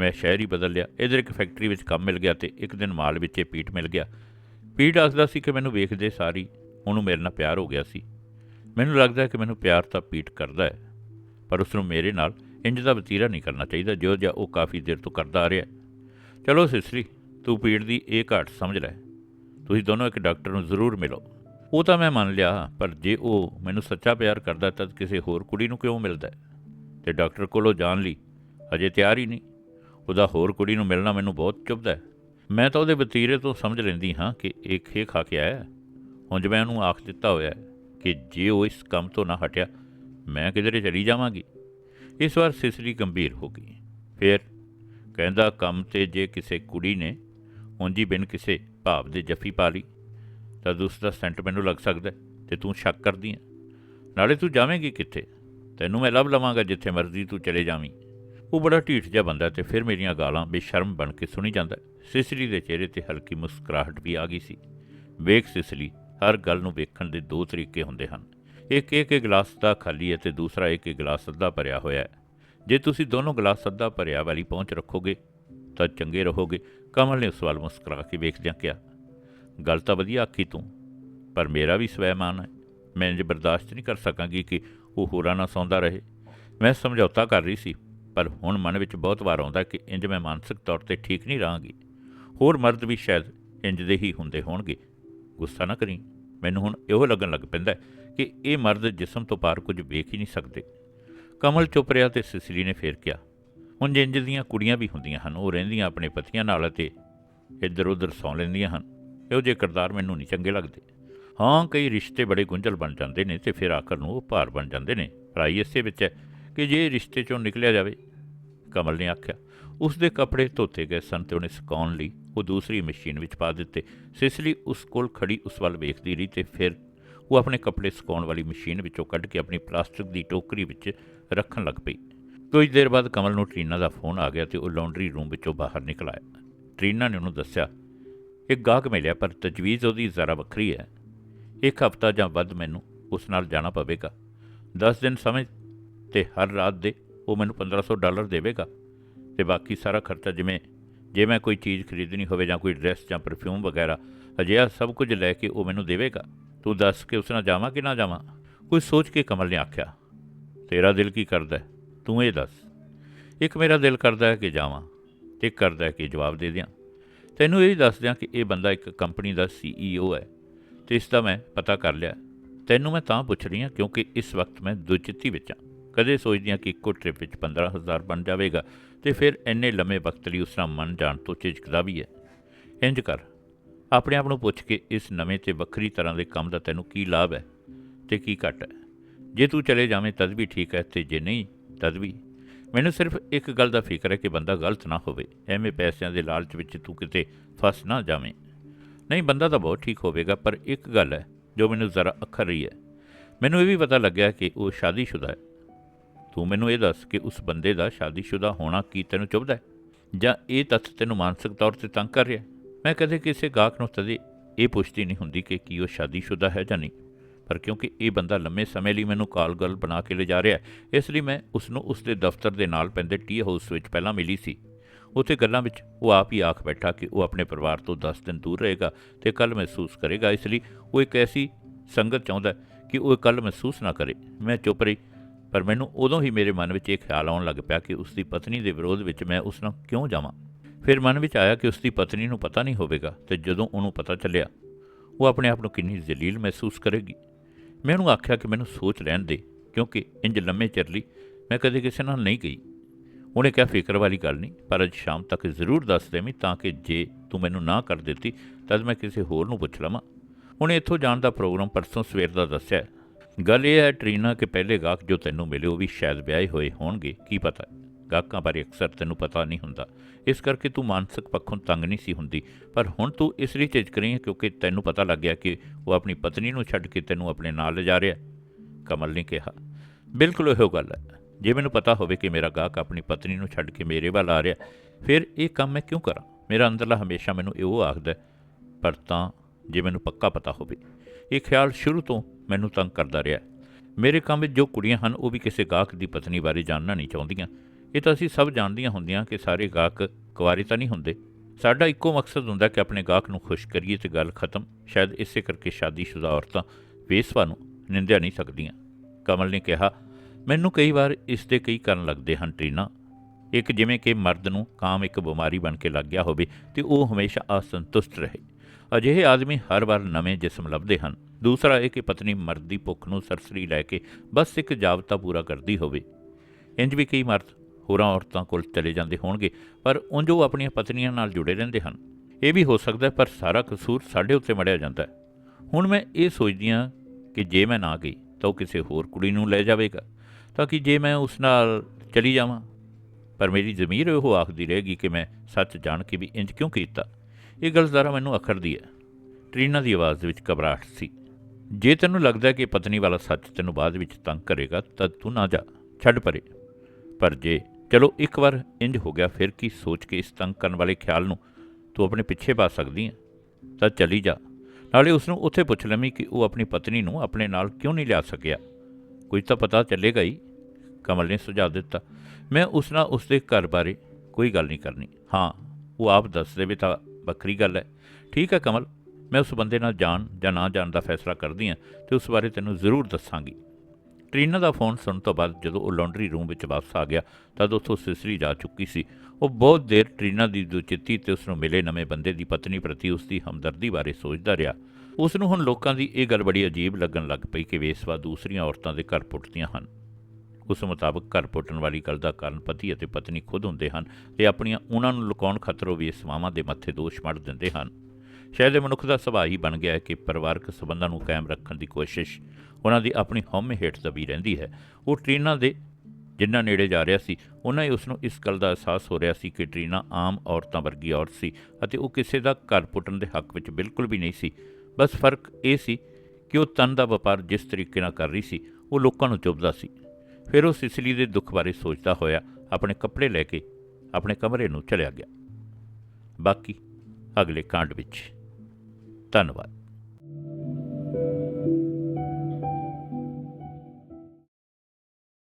ਮੈਂ ਸ਼ਹਿਰ ਹੀ ਬਦਲ ਲਿਆ। ਇਧਰ ਇੱਕ ਫੈਕਟਰੀ ਵਿੱਚ ਕੰਮ ਮਿਲ ਗਿਆ ਤੇ ਇੱਕ ਦਿਨ ਮਾਲ ਵਿੱਚ ਇਹ ਪੀਟ ਮਿਲ ਗਿਆ। ਪੀਟ ਆਖਦਾ ਸੀ ਕਿ ਮੈਨੂੰ ਵੇਖਦੇ ਸਾਰੀ ਉਹਨੂੰ ਮੇਰੇ ਨਾਲ ਪਿਆਰ ਹੋ ਗਿਆ ਸੀ। ਮੈਨੂੰ ਲੱਗਦਾ ਕਿ ਮੈਨੂੰ ਪਿਆਰ ਤਾਂ ਪੀਟ ਕਰਦਾ ਹੈ, ਪਰ ਉਸ ਨੂੰ ਮੇਰੇ ਨਾਲ ਇੰਜ ਦਾ ਵਤੀਰਾ ਨਹੀਂ ਕਰਨਾ ਚਾਹੀਦਾ, ਜੋ ਜਿਹਾ ਉਹ ਕਾਫੀ ਦੇਰ ਤੋਂ ਕਰਦਾ ਆ ਰਿਹਾ ਚਲੋ ਸਿਸਰੀ, ਤੂੰ ਪੀੜ ਦੀ ਇਹ ਘਾਟ ਸਮਝ ਲੈ। ਤੁਸੀਂ ਦੋਨੋਂ ਇੱਕ ਡਾਕਟਰ ਨੂੰ ਜ਼ਰੂਰ ਮਿਲੋ। ਉਹ ਤਾਂ ਮੈਂ ਮੰਨ ਲਿਆ, ਪਰ ਜੇ ਉਹ ਮੈਨੂੰ ਸੱਚਾ ਪਿਆਰ ਕਰਦਾ ਤਾਂ ਕਿਸੇ ਹੋਰ ਕੁੜੀ ਨੂੰ ਕਿਉਂ ਮਿਲਦਾ ਹੈ? ਤੇ ਡਾਕਟਰ ਕੋਲੋਂ ਜਾਣ ਲਈ ਅਜੇ ਤਿਆਰ ਹੀ ਨਹੀਂ। ਉਹਦਾ ਹੋਰ ਕੁੜੀ ਨੂੰ ਮਿਲਣਾ ਮੈਨੂੰ ਬਹੁਤ ਚੁਭਦਾ ਹੈ। ਮੈਂ ਤਾਂ ਉਹਦੇ ਵਤੀਰੇ ਤੋਂ ਸਮਝ ਲੈਂਦੀ ਹਾਂ ਕਿ ਇਹ ਖੇ ਖਾ ਕੇ ਆਇਆ ਹੈ। ਹੁਣ ਮੈਂ ਉਹਨੂੰ ਆਖ ਦਿੱਤਾ ਹੋਇਆ ਕਿ ਜੇ ਉਹ ਇਸ ਕੰਮ ਤੋਂ ਨਾ ਹਟਿਆ, ਮੈਂ ਕਿਧਰੇ ਚਲੀ ਜਾਵਾਂਗੀ। ਇਸ ਵਾਰ ਸਿਸਰੀ ਗੰਭੀਰ ਹੋ ਗਈ। ਫਿਰ ਕਹਿੰਦਾ, ਕੰਮ ਤੇ ਜੇ ਕਿਸੇ ਕੁੜੀ ਨੇ ਉਂਜੀ ਬਿਨ ਕਿਸੇ ਭਾਵ ਦੇ ਜੱਫੀ ਪਾ ਲਈ, ਤਾਂ ਦੂਸਰਾ ਸੈਂਟ ਮੈਨੂੰ ਲੱਗ ਸਕਦਾ ਹੈ ਤੇ ਤੂੰ ਸ਼ੱਕ ਕਰਦੀ ਹੈ। ਨਾਲੇ ਤੂੰ ਜਾਵੇਂਗੀ ਕਿੱਥੇ? ਤੈਨੂੰ ਮੈਂ ਲੱਭ ਲਵਾਂਗਾ ਜਿੱਥੇ ਮਰਜ਼ੀ ਤੂੰ ਚਲੇ ਜਾਵੀਂ। ਉਹ ਬੜਾ ਢੀਠ ਜਿਹਾ ਬੰਦਾ ਹੈ ਤੇ ਫਿਰ ਮੇਰੀਆਂ ਗਾਲਾਂ ਬੇਸ਼ਰਮ ਬਣ ਕੇ ਸੁਣੀ ਜਾਂਦਾ। ਹੈ। ਸਿਸਲੀ ਦੇ ਚਿਹਰੇ ਤੇ ਹਲਕੀ ਮੁਸਕਰਾਹਟ ਵੀ ਆ ਗਈ ਸੀ। ਵੇਖ ਸਿਸਲੀ, ਹਰ ਗੱਲ ਨੂੰ ਵੇਖਣ ਦੇ ਦੋ ਤਰੀਕੇ ਹੁੰਦੇ ਹਨ। ਇੱਕ ਇੱਕ ਗਲਾਸ ਦਾ ਖਾਲੀ ਹੈ ਤੇ ਦੂਸਰਾ ਇੱਕ ਇੱਕ ਗਲਾਸ ਅੱਧਾ ਭਰਿਆ ਹੋਇਆ ਹੈ। ਜੇ ਤੁਸੀਂ ਦੋਨੋਂ ਗਲਾਸ ਅੱਧਾ ਭਰਿਆ ਵਾਲੀ ਪਹੁੰਚ ਰੱਖੋਗੇ, ਤਾਂ ਚੰਗੇ ਰਹੋਗੇ। ਕਮਲ ਨੇ ਉਸ ਵੱਲ ਮੁਸਕਰਾ ਕੇ ਵੇਖਦਿਆਂ ਕਿਹਾ, ਗੱਲ ਤਾਂ ਵਧੀਆ ਆਖੀ ਤੂੰ, ਪਰ ਮੇਰਾ ਵੀ ਸਵੈਮਾਨ ਹੈ। ਮੈਂ ਇੰਜ ਬਰਦਾਸ਼ਤ ਨਹੀਂ ਕਰ ਸਕਾਂਗੀ ਕਿ ਉਹ ਹੋਰਾਂ ਨਾਲ ਸੌਂਦਾ ਰਹੇ। ਮੈਂ ਸਮਝੌਤਾ ਕਰ ਰਹੀ ਸੀ। ਪਰ ਹੁਣ ਮਨ ਵਿੱਚ ਬਹੁਤ ਵਾਰ ਆਉਂਦਾ ਕਿ ਇੰਜ ਮੈਂ ਮਾਨਸਿਕ ਤੌਰ ਤੇ ਠੀਕ ਨਹੀਂ ਰਹਾਂਗੀ। ਹੋਰ ਮਰਦ ਵੀ ਸ਼ਾਇਦ ਇੰਜ ਦੇ ਹੀ ਹੁੰਦੇ ਹੋਣਗੇ। ਗੁੱਸਾ ਨਾ ਕਰੀ। ਮੈਨੂੰ ਹੁਣ ਇਹੋ ਲੱਗਣ ਲੱਗ ਪੈਂਦਾ ਕਿ ਇਹ ਮਰਦ ਜਿਸਮ ਤੋਂ ਪਾਰ ਕੁਝ ਵੇਖ ਹੀ ਨਹੀਂ ਸਕਦੇ। ਕਮਲ ਚੁੱਪ ਰਿਹਾ ਤੇ ਸਿਸਲੀ ਨੇ ਫੇਰ ਕਿਹਾ, ਹੁਣ ਇੰਜ ਦੀਆਂ ਕੁੜੀਆਂ ਵੀ ਹੁੰਦੀਆਂ ਹਨ, ਉਹ ਰਹਿੰਦੀਆਂ ਆਪਣੇ ਪਤੀਆਂ ਨਾਲ ਅਤੇ ਇੱਧਰ ਉੱਧਰ ਸੌਂ ਲੈਂਦੀਆਂ ਹਨ। ਇਹੋ ਜਿਹੇ ਕਿਰਦਾਰ ਮੈਨੂੰ ਨਹੀਂ ਚੰਗੇ ਲੱਗਦੇ। ਹਾਂ, ਕਈ ਰਿਸ਼ਤੇ ਬੜੇ ਗੁੰਝਲ ਬਣ ਜਾਂਦੇ ਨੇ ਤੇ ਫਿਰ ਆਖਰ ਨੂੰ ਉਹ ਭਾਰ ਬਣ ਜਾਂਦੇ ਨੇ। ਭਰਾਈ ਇਸੇ ਵਿੱਚ ਹੈ। ਕਿ ਜੇ ਰਿਸ਼ਤੇ ਚੋਂ ਨਿਕਲਿਆ ਜਾਵੇ, ਕਮਲ ਨੇ ਆਖਿਆ ਉਸ ਦੇ ਕੱਪੜੇ ਧੋਤੇ ਗਏ ਸਨ ਤੇ ਉਹਨੇ ਸੁਕਾਉਣ ਲਈ ਉਹ ਦੂਸਰੀ ਮਸ਼ੀਨ ਵਿੱਚ ਪਾ ਦਿੱਤੇ। ਸਿਸਲੀ ਉਸ ਕੋਲ ਖੜੀ ਉਸ ਵੱਲ ਵੇਖਦੀ ਰਹੀ ਤੇ ਫਿਰ ਉਹ ਆਪਣੇ ਕੱਪੜੇ ਸੁਕਾਉਣ ਵਾਲੀ ਮਸ਼ੀਨ ਵਿੱਚੋਂ ਕੱਢ ਕੇ ਆਪਣੀ ਪਲਾਸਟਿਕ ਦੀ ਟੋਕਰੀ ਵਿੱਚ ਰੱਖਣ ਲੱਗ ਪਈ। ਕੁਝ ਦੇਰ ਬਾਅਦ ਕਮਲ ਨੂੰ ਟਰੀਨਾ ਦਾ ਫੋਨ ਆ ਗਿਆ ਤੇ ਉਹ ਲਾਉਂਡਰੀ ਰੂਮ ਵਿੱਚੋਂ ਬਾਹਰ ਨਿਕਲ ਆਇਆ। ਟਰੀਨਾ ਨੇ ਉਹਨੂੰ ਦੱਸਿਆ ਇੱਕ ਗਾਹਕ ਮਿਲਿਆ, ਪਰ ਤਜਵੀਜ਼ ਉਹਦੀ ਜ਼ਰਾ ਵੱਖਰੀ ਹੈ। ਇੱਕ ਹਫ਼ਤਾ ਜਾਂ ਵੱਧ ਮੈਨੂੰ ਉਸ ਨਾਲ ਜਾਣਾ ਪਵੇਗਾ। 10 ਦਿਨ ਸਮੇਂ ਤੇ ਹਰ ਰਾਤ ਦੇ ਉਹ ਮੈਨੂੰ 1500 ਡਾਲਰ ਦੇਵੇਗਾ। ਤੇ ਬਾਕੀ ਸਾਰਾ ਖਰਚਾ ਜਿਵੇਂ, ਜੇ ਮੈਂ ਕੋਈ ਚੀਜ਼ ਖਰੀਦਣੀ ਹੋਵੇ ਜਾਂ ਕੋਈ ਡਰੈਸ ਜਾਂ ਪਰਫਿਊਮ ਵਗੈਰਾ, ਅਜਿਹਾ ਸਭ ਕੁਝ ਲੈ ਕੇ ਉਹ ਮੈਨੂੰ ਦੇਵੇਗਾ। ਤੂੰ ਦੱਸ ਕੇ ਉਸ ਨਾਲ ਜਾਵਾਂ ਕਿ ਨਾ ਜਾਵਾਂ? ਕੁਝ ਸੋਚ ਕੇ ਕਮਲ ਨੇ ਆਖਿਆ, ਤੇਰਾ ਦਿਲ ਕੀ ਕਰਦਾ ਤੂੰ ਇਹ ਦੱਸ। ਇੱਕ ਮੇਰਾ ਦਿਲ ਕਰਦਾ ਹੈ ਕਿ ਜਾਵਾਂ ਤੇ ਇੱਕ ਕਰਦਾ ਹੈ ਕਿ ਜਵਾਬ ਦੇ ਦਿਆਂ। ਤੈਨੂੰ ਇਹ ਦੱਸ ਦਿਆਂ ਕਿ ਇਹ ਬੰਦਾ ਇੱਕ ਕੰਪਨੀ ਦਾ ਸੀਈਓ ਹੈ ਤੇ ਇਸ ਦਾ ਮੈਂ ਪਤਾ ਕਰ ਲਿਆ। ਤੈਨੂੰ ਮੈਂ ਤਾਂ ਪੁੱਛ ਰਹੀ ਹਾਂ ਕਿਉਂਕਿ ਇਸ ਵਕਤ ਮੈਂ ਦੁਚਿੱਤੀ ਵਿੱਚ ਹਾਂ। ਕਦੇ ਸੋਚਦੀ ਹਾਂ ਕਿ ਇੱਕੋ ਟ੍ਰਿਪ ਵਿੱਚ 15000 ਬਣ ਜਾਵੇਗਾ ਤੇ ਫਿਰ ਇੰਨੇ ਲੰਮੇ ਵਕਤ ਲਈ ਉਸ ਨਾਲ ਮਨ ਜਾਣ ਤੋਂ ਝਿਜਕਦਾ ਵੀ ਹੈ। ਇੰਜ ਕਰ, ਆਪਣੇ ਆਪ ਨੂੰ ਪੁੱਛ ਕੇ ਇਸ ਨਵੇਂ ਤੇ ਵੱਖਰੀ ਤਰ੍ਹਾਂ ਦੇ ਕੰਮ ਦਾ ਤੈਨੂੰ ਕੀ ਲਾਭ ਹੈ ਤੇ ਕੀ ਘਟ ਹੈ। ਜੇ ਤੂੰ ਚਲੇ ਜਾਵੇਂ ਤਦ ਵੀ ਠੀਕ ਹੈ ਤੇ ਜੇ ਨਹੀਂ ਤਦ ਵੀ। ਮੈਨੂੰ ਸਿਰਫ ਇੱਕ ਗੱਲ ਦਾ ਫਿਕਰ ਹੈ ਕਿ ਬੰਦਾ ਗਲਤ ਨਾ ਹੋਵੇ, ਐਵੇਂ ਪੈਸਿਆਂ ਦੇ ਲਾਲਚ ਵਿੱਚ ਤੂੰ ਕਿਤੇ ਫਸ ਨਾ ਜਾਵੇਂ। ਨਹੀਂ, ਬੰਦਾ ਤਾਂ ਬਹੁਤ ਠੀਕ ਹੋਵੇਗਾ, ਪਰ ਇੱਕ ਗੱਲ ਹੈ ਜੋ ਮੈਨੂੰ ਜ਼ਰਾ ਅੱਖਰ ਰਹੀ ਹੈ। ਮੈਨੂੰ ਇਹ ਵੀ ਪਤਾ ਲੱਗਿਆ ਕਿ ਉਹ ਸ਼ਾਦੀशुदा ਹੈ। ਤੂੰ ਮੈਨੂੰ ਇਹ ਦੱਸ ਕਿ ਉਸ ਬੰਦੇ ਦਾ ਸ਼ਾਦੀशुदा ਹੋਣਾ ਕੀ ਤੈਨੂੰ ਚੁਭਦਾ ਹੈ? ਜਾਂ ਇਹ ਤੱਥ ਤੈਨੂੰ ਮਾਨਸਿਕ ਤੌਰ ਤੇ ਤੰਗ ਕਰ ਰਿਹਾ ਮੈਂ ਕਦੇ ਕਿਸੇ ਗਾਹਕ ਨੂੰ ਤਦੇ ਇਹ ਪੁੱਛਦੀ ਨਹੀਂ ਹੁੰਦੀ ਕਿ ਕੀ ਉਹ ਸ਼ਾਦੀशुदा ਹੈ ਜਾਂ ਨਹੀਂ। ਪਰ ਕਿਉਂਕਿ ਇਹ ਬੰਦਾ ਲੰਮੇ ਸਮੇਂ ਲਈ ਮੈਨੂੰ ਕਾਲ ਗਰਲ ਬਣਾ ਕੇ ਲੈ ਜਾ ਰਿਹਾ ਹੈ, ਇਸ ਲਈ ਮੈਂ ਉਸ ਨੂੰ ਉਸ ਦੇ ਦਫ਼ਤਰ ਦੇ ਨਾਲ ਪੈਂਦੇ ਟੀ ਹਾਊਸ ਵਿੱਚ ਪਹਿਲਾਂ ਮਿਲੀ ਸੀ। ਉੱਥੇ ਗੱਲਾਂ ਵਿੱਚ ਉਹ ਆਪ ਹੀ ਆਖ ਬੈਠਾ ਕਿ ਉਹ ਆਪਣੇ ਪਰਿਵਾਰ ਤੋਂ 10 ਦਿਨ ਦੂਰ ਰਹੇਗਾ ਤੇ ਕੱਲ ਮਹਿਸੂਸ ਕਰੇਗਾ, ਇਸ ਲਈ ਉਹ ਇੱਕ ਐਸੀ ਸੰਗਤ ਚਾਹੁੰਦਾ ਕਿ ਉਹ ਕੱਲ ਮਹਿਸੂਸ ਨਾ ਕਰੇ। ਮੈਂ ਚੁੱਪ ਰਹੀ। ਪਰ ਮੈਨੂੰ ਉਦੋਂ ਹੀ ਮੇਰੇ ਮਨ ਵਿੱਚ ਇਹ ਖਿਆਲ ਆਉਣ ਲੱਗ ਪਿਆ ਕਿ ਉਸ ਦੀ ਪਤਨੀ ਦੇ ਵਿਰੋਧ ਵਿੱਚ ਮੈਂ ਉਸ ਨਾਲ ਕਿਉਂ ਜਾਵਾਂ। ਫਿਰ ਮਨ ਵਿੱਚ ਆਇਆ ਕਿ ਉਸ ਦੀ ਪਤਨੀ ਨੂੰ ਪਤਾ ਨਹੀਂ ਹੋਵੇਗਾ ਤੇ ਜਦੋਂ ਉਹਨੂੰ ਪਤਾ ਚੱਲਿਆ, ਉਹ ਆਪਣੇ ਆਪ ਨੂੰ ਕਿੰਨੀ ਜ਼ਲੀਲ ਮਹਿਸੂਸ ਕਰੇਗੀ। ਮੈਂ ਉਹਨੂੰ ਆਖਿਆ ਕਿ ਮੈਨੂੰ ਸੋਚ ਲੈਣ ਦੇ, ਕਿਉਂਕਿ ਇੰਜ ਲੰਮੇ ਚਿਰ ਲਈ ਮੈਂ ਕਦੇ ਕਿਸੇ ਨਾਲ ਨਹੀਂ ਗਈ। ਉਹਨੇ ਕਿਹਾ, ਫਿਕਰ ਵਾਲੀ ਗੱਲ ਨਹੀਂ, ਪਰ ਅੱਜ ਸ਼ਾਮ ਤੱਕ ਜ਼ਰੂਰ ਦੱਸ ਦੇਵੀਂ ਤਾਂ ਕਿ ਜੇ ਤੂੰ ਮੈਨੂੰ ਨਾ ਕਰ ਦਿੱਤੀ, ਤਦ ਮੈਂ ਕਿਸੇ ਹੋਰ ਨੂੰ ਪੁੱਛ ਲਵਾਂ। ਉਹਨੇ ਇੱਥੋਂ ਜਾਣ ਦਾ ਪ੍ਰੋਗਰਾਮ ਪਰਸੋਂ ਸਵੇਰ ਦਾ ਦੱਸਿਆ। ਗੱਲ ਇਹ ਹੈ, ਟਰੀਨਾ, ਕਿ ਪਹਿਲੇ ਗਾਹਕ ਜੋ ਤੈਨੂੰ ਮਿਲੇ, ਉਹ ਵੀ ਸ਼ਾਇਦ ਵਿਆਹੇ ਹੋਏ ਹੋਣਗੇ, ਕੀ ਪਤਾ? ਗਾਹਕਾਂ ਬਾਰੇ ਅਕਸਰ ਤੈਨੂੰ ਪਤਾ ਨਹੀਂ ਹੁੰਦਾ। ਇਸ ਕਰਕੇ ਤੂੰ ਮਾਨਸਿਕ ਪੱਖੋਂ ਤੰਗ ਨਹੀਂ ਸੀ ਹੁੰਦੀ। ਪਰ ਹੁਣ ਤੂੰ ਇਸ ਲਈ ਝਿਜਕ ਰਹੀ ਹੈ, ਕਿਉਂਕਿ ਤੈਨੂੰ ਪਤਾ ਲੱਗ ਗਿਆ ਕਿ ਉਹ ਆਪਣੀ ਪਤਨੀ ਨੂੰ ਛੱਡ ਕੇ ਤੈਨੂੰ ਆਪਣੇ ਨਾਲ ਲਿਜਾ ਰਿਹਾ ਕਮਲ ਨੇ ਕਿਹਾ, ਬਿਲਕੁਲ ਇਹੋ ਗੱਲ ਹੈ। ਜੇ ਮੈਨੂੰ ਪਤਾ ਹੋਵੇ ਕਿ ਮੇਰਾ ਗਾਹਕ ਆਪਣੀ ਪਤਨੀ ਨੂੰ ਛੱਡ ਕੇ ਮੇਰੇ ਵੱਲ ਆ ਰਿਹਾ ਫਿਰ ਇਹ ਕੰਮ ਮੈਂ ਕਿਉਂ ਕਰਾਂ? ਮੇਰਾ ਅੰਦਰਲਾ ਹਮੇਸ਼ਾ ਮੈਨੂੰ ਇਹੋ ਆਖਦਾ ਪਰ ਤਾਂ ਜੇ ਮੈਨੂੰ ਪੱਕਾ ਪਤਾ ਹੋਵੇ। ਇਹ ਖਿਆਲ ਸ਼ੁਰੂ ਤੋਂ ਮੈਨੂੰ ਤੰਗ ਕਰਦਾ ਰਿਹਾ। ਮੇਰੇ ਕੰਮ ਵਿੱਚ ਜੋ ਕੁੜੀਆਂ ਹਨ, ਉਹ ਵੀ ਕਿਸੇ ਗਾਹਕ ਦੀ ਪਤਨੀ ਬਾਰੇ ਜਾਣਨਾ ਨਹੀਂ ਚਾਹੁੰਦੀਆਂ। ਇਹ ਤਾਂ ਅਸੀਂ ਸਭ ਜਾਣਦੀਆਂ ਹੁੰਦੀਆਂ ਕਿ ਸਾਰੇ ਗਾਹਕ ਕੁਆਰੇ ਤਾਂ ਨਹੀਂ ਹੁੰਦੇ। ਸਾਡਾ ਇੱਕੋ ਮਕਸਦ ਹੁੰਦਾ ਕਿ ਆਪਣੇ ਗਾਹਕ ਨੂੰ ਖੁਸ਼ ਕਰੀਏ ਤੇ ਗੱਲ ਖਤਮ। ਸ਼ਾਇਦ ਇਸੇ ਕਰਕੇ ਸ਼ਾਦੀशुदा ਔਰਤਾਂ ਵੇਸਵਾ ਨੂੰ ਨਿੰਦਿਆ ਨਹੀਂ ਸਕਦੀਆਂ। ਕਮਲ ਨੇ ਕਿਹਾ, ਮੈਨੂੰ ਕਈ ਵਾਰ ਇਸ ਦੇ ਕਈ ਕਾਰਨ ਲੱਗਦੇ ਹਨ, ਟ੍ਰੀਨਾ। ਇੱਕ ਜਿਵੇਂ ਕਿ ਮਰਦ ਨੂੰ ਕਾਮ ਇੱਕ ਬਿਮਾਰੀ ਬਣ ਕੇ ਲੱਗ ਗਿਆ ਹੋਵੇ ਤੇ ਉਹ ਹਮੇਸ਼ਾ ਅਸੰਤੁਸ਼ਟ ਰਹੇ। ਅਜਿਹੇ ਆਦਮੀ ਹਰ ਵਾਰ ਨਵੇਂ ਜਿਸਮ ਲੱਭਦੇ ਹਨ। ਦੂਸਰਾ ਇਹ ਕਿ ਪਤਨੀ ਮਰਦ ਦੀ ਭੁੱਖ ਨੂੰ ਸਰਸਰੀ ਲੈ ਕੇ ਬਸ ਇੱਕ ਜਾਬਤਾ ਪੂਰਾ ਕਰਦੀ ਹੋਵੇ। ਇੰਜ ਵੀ ਕਈ ਮਰਦ ਹੋਰਾਂ ਔਰਤਾਂ ਕੋਲ ਚਲੇ ਜਾਂਦੇ ਹੋਣਗੇ, ਪਰ ਉਂਝ ਉਹ ਆਪਣੀਆਂ ਪਤਨੀਆਂ ਨਾਲ ਜੁੜੇ ਰਹਿੰਦੇ ਹਨ। ਇਹ ਵੀ ਹੋ ਸਕਦਾ ਪਰ ਸਾਰਾ ਕਸੂਰ ਸਾਡੇ ਉੱਤੇ ਮੜਿਆ ਜਾਂਦਾ ਹੈ। ਹੁਣ ਮੈਂ ਇਹ ਸੋਚਦੀ ਹਾਂ ਕਿ ਜੇ ਮੈਂ ਨਾ ਗਈ, ਤਾਂ ਉਹ ਕਿਸੇ ਹੋਰ ਕੁੜੀ ਨੂੰ ਲੈ ਜਾਵੇਗਾ, ਤਾਂ ਕਿ ਜੇ ਮੈਂ ਉਸ ਨਾਲ ਚਲੀ ਜਾਵਾਂ। ਪਰ ਮੇਰੀ ਜ਼ਮੀਰ ਉਹ ਆਖਦੀ ਰਹੇਗੀ ਕਿ ਮੈਂ ਸੱਚ ਜਾਣ ਕੇ ਵੀ ਇੰਜ ਕਿਉਂ ਕੀਤਾ? ਇਹ ਗੱਲ ਜ਼ਰਾ ਮੈਨੂੰ ਅਖਰਦੀ ਹੈ। ਟ੍ਰੀਨਾ ਦੀ ਆਵਾਜ਼ ਵਿੱਚ ਘਬਰਾਹਟ ਸੀ। ਜੇ ਤੈਨੂੰ ਲੱਗਦਾ ਕਿ ਪਤਨੀ ਵਾਲਾ ਸੱਚ ਤੈਨੂੰ ਬਾਅਦ ਵਿੱਚ ਤੰਗ ਕਰੇਗਾ, ਤਾਂ ਤੂੰ ਨਾ ਜਾ, ਛੱਡ ਪਰੇ। ਪਰ ਜੇ, ਚਲੋ ਇੱਕ ਵਾਰ ਇੰਜ ਹੋ ਗਿਆ, ਫਿਰ ਕੀ ਸੋਚ ਕੇ ਇਸ ਤੰਗ ਕਰਨ ਵਾਲੇ ਖਿਆਲ ਨੂੰ ਤੂੰ ਆਪਣੇ ਪਿੱਛੇ ਪਾ ਸਕਦੀ ਹੈ ਤਾਂ ਚਲੀ ਜਾ। ਨਾਲੇ ਉਸ ਨੂੰ ਉੱਥੇ ਪੁੱਛ ਲਵੀਂ ਕਿ ਉਹ ਆਪਣੀ ਪਤਨੀ ਨੂੰ ਆਪਣੇ ਨਾਲ ਕਿਉਂ ਨਹੀਂ ਲਿਆ ਸਕਿਆ? ਕੁਝ ਤਾਂ ਪਤਾ ਚੱਲੇਗਾ ਹੀ। ਕਮਲ ਨੇ ਸੁਝਾਅ ਦਿੱਤਾ, ਮੈਂ ਉਸ ਨਾਲ ਉਸ ਦੇ ਘਰ ਬਾਰੇ ਕੋਈ ਗੱਲ ਨਹੀਂ ਕਰਨੀ। ਹਾਂ, ਉਹ ਆਪ ਦੱਸ ਦੇਵੇ ਤਾਂ ਵੱਖਰੀ ਗੱਲ ਹੈ। ਠੀਕ ਹੈ ਕਮਲ ਮੈਂ ਉਸ ਬੰਦੇ ਨਾਲ ਜਾਣ ਜਾਂ ਨਾ ਜਾਣ ਦਾ ਫੈਸਲਾ ਕਰਦੀ ਹਾਂ ਤੇ ਉਸ ਬਾਰੇ ਤੈਨੂੰ ਜ਼ਰੂਰ ਦੱਸਾਂਗੀ। ਟ੍ਰੀਨਾ ਦਾ ਫੋਨ ਸੁਣਨ ਤੋਂ ਬਾਅਦ ਜਦੋਂ ਉਹ ਲਾਂਡਰੀ ਰੂਮ ਵਿੱਚ ਵਾਪਸ ਆ ਗਿਆ, ਤਦ ਉੱਥੋਂ ਸਿਸਰੀ ਜਾ ਚੁੱਕੀ ਸੀ। ਉਹ ਬਹੁਤ ਦੇਰ ਟ੍ਰੀਨਾ ਦੀ ਦੁਚਿੱਤੀ ਤੇ ਉਸ ਨੂੰ ਮਿਲੇ ਨਵੇਂ ਬੰਦੇ ਦੀ ਪਤਨੀ ਪ੍ਰਤੀ ਉਸ ਦੀ ਹਮਦਰਦੀ ਬਾਰੇ ਸੋਚਦਾ ਰਿਹਾ। ਉਸ ਨੂੰ ਹੁਣ ਲੋਕਾਂ ਦੀ ਇਹ ਗੱਲ ਬੜੀ ਅਜੀਬ ਲੱਗਣ ਲੱਗ ਪਈ ਕਿ ਵੇਸਵਾ ਦੂਸਰੀਆਂ ਔਰਤਾਂ ਦੇ ਘਰ ਪੁੱਟਦੀਆਂ ਹਨ। ਉਸ ਮੁਤਾਬਕ ਘਰ ਪੁੱਟਣ ਵਾਲੀ ਗੱਲ ਦਾ ਕਾਰਨ ਪਤੀ ਅਤੇ ਪਤਨੀ ਖੁਦ ਹੁੰਦੇ ਹਨ ਤੇ ਆਪਣੀਆਂ ਉਹਨਾਂ ਨੂੰ ਲੁਕਾਉਣ ਖਤਰੋਂ ਵੇਸਵਾਵਾਂ ਦੇ ਮੱਥੇ ਦੋਸ਼ ਮੜ ਦਿੰਦੇ ਹਨ। ਸ਼ਾਇਦ ਇਹ ਮਨੁੱਖ ਦਾ ਸੁਭਾਅ ਹੀ ਬਣ ਗਿਆ ਹੈ ਕਿ ਪਰਿਵਾਰਕ ਸਬੰਧਾਂ ਨੂੰ ਕਾਇਮ ਰੱਖਣ ਦੀ ਕੋਸ਼ਿਸ਼ ਉਹਨਾਂ ਦੀ ਆਪਣੀ ਹਉਮੈ ਹੇਠ ਦਬੀ ਰਹਿੰਦੀ ਹੈ। ਉਹ ਟ੍ਰੀਨਾ ਦੇ ਜਿੰਨਾ ਨੇੜੇ ਜਾ ਰਿਹਾ ਸੀ ਉਹਨਾਂ ਹੀ ਉਸ ਨੂੰ ਇਸ ਗੱਲ ਦਾ ਅਹਿਸਾਸ ਹੋ ਰਿਹਾ ਸੀ ਕਿ ਟ੍ਰੀਨਾ ਆਮ ਔਰਤਾਂ ਵਰਗੀ ਔਰਤ ਸੀ ਅਤੇ ਉਹ ਕਿਸੇ ਦਾ ਘਰ ਪੁੱਟਣ ਦੇ ਹੱਕ ਵਿੱਚ ਬਿਲਕੁਲ ਵੀ ਨਹੀਂ ਸੀ। ਬਸ ਫ਼ਰਕ ਇਹ ਸੀ ਕਿ ਉਹ ਤਨ ਦਾ ਵਪਾਰ ਜਿਸ ਤਰੀਕੇ ਨਾਲ ਕਰ ਰਹੀ ਸੀ, ਉਹ ਲੋਕਾਂ ਨੂੰ ਚੁੱਭਦਾ ਸੀ। ਫਿਰ ਉਹ ਸਿਸਲੀ ਦੇ ਦੁੱਖ ਬਾਰੇ ਸੋਚਦਾ ਹੋਇਆ ਆਪਣੇ ਕੱਪੜੇ ਲੈ ਕੇ ਆਪਣੇ ਕਮਰੇ ਨੂੰ ਚਲਿਆ ਗਿਆ। ਬਾਕੀ ਅਗਲੇ ਕਾਂਡ ਵਿੱਚ ਧੰਨਵਾਦ।